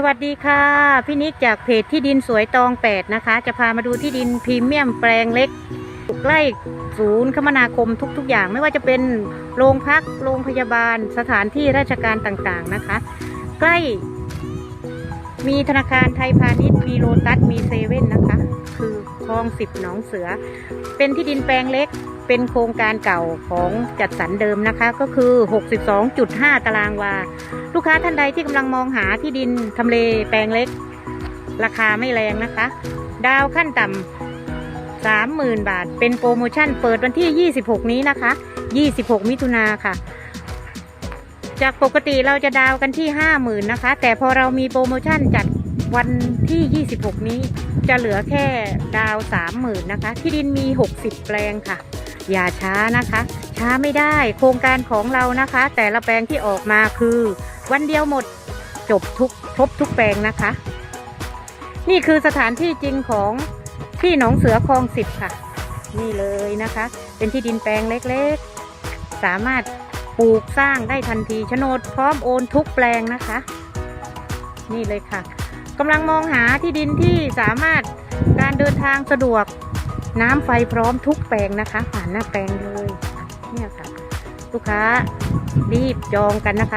สวัสดีค่ะ พี่นิกจากเพจที่ดินสวยตองแปดนะคะ จะพามาดูที่ดินพรีเมียมแปลงเล็กใกล้ศูนย์คมนาคมทุก ๆ อย่าง ไม่ว่าจะเป็นโรงพักโรงพยาบาลสถานที่ราชการต่างๆนะคะ ใกล้ มีธนาคารไทยพาณิชย์มีโลตัสมีเซเว่นนะคะ คือคลองสิบหนองเสือ เป็นที่ดินแปลงเล็ก เป็นโครงการเก่าของจัดสรรเดิมนะคะ ก็คือ 62.5 ตารางวา ลูกค้าท่านใดที่กำลังมองหาที่ดินทำเลแปลงเล็ก ราคาไม่แรงนะคะ ดาวขั้นต่ำ30,000 บาท เป็นโปรโมชั่นเปิดวันที่ 26 นี้นะคะ 26 มิถุนาค่ะ จากปกติเราจะดาวกันที่ 50,000 นะคะ แต่พอเรามีโปรโมชั่นจัดวันที่ 26 นี้จะเหลือแค่ดาว 30,000 นะคะ ที่ดินมี 60 แปลงค่ะ อย่าช้านะคะ ช้าไม่ได้โครงการของเรานะคะ แต่ละแปลงที่ออกมาคือ วันเดียวหมดจบทุกครบทุกแปลงนะคะ นี่คือสถานที่จริงของที่หนองเสือคลองสิบค่ะ นี่เลยนะคะ เป็นที่ดินแปลงเล็กๆ สามารถปลูกสร้างได้ทันทีโฉนดพร้อมโอนทุกแปลงนะคะ นี่เลยค่ะกำลังมองหาที่ดินที่สามารถการเดินทางสะดวก น้ำไฟพร้อมทุกแปลงนะคะ ผ่านหน้าแปลงเลย เนี่ยค่ะ ลูกค้ารีบจองกันนะคะ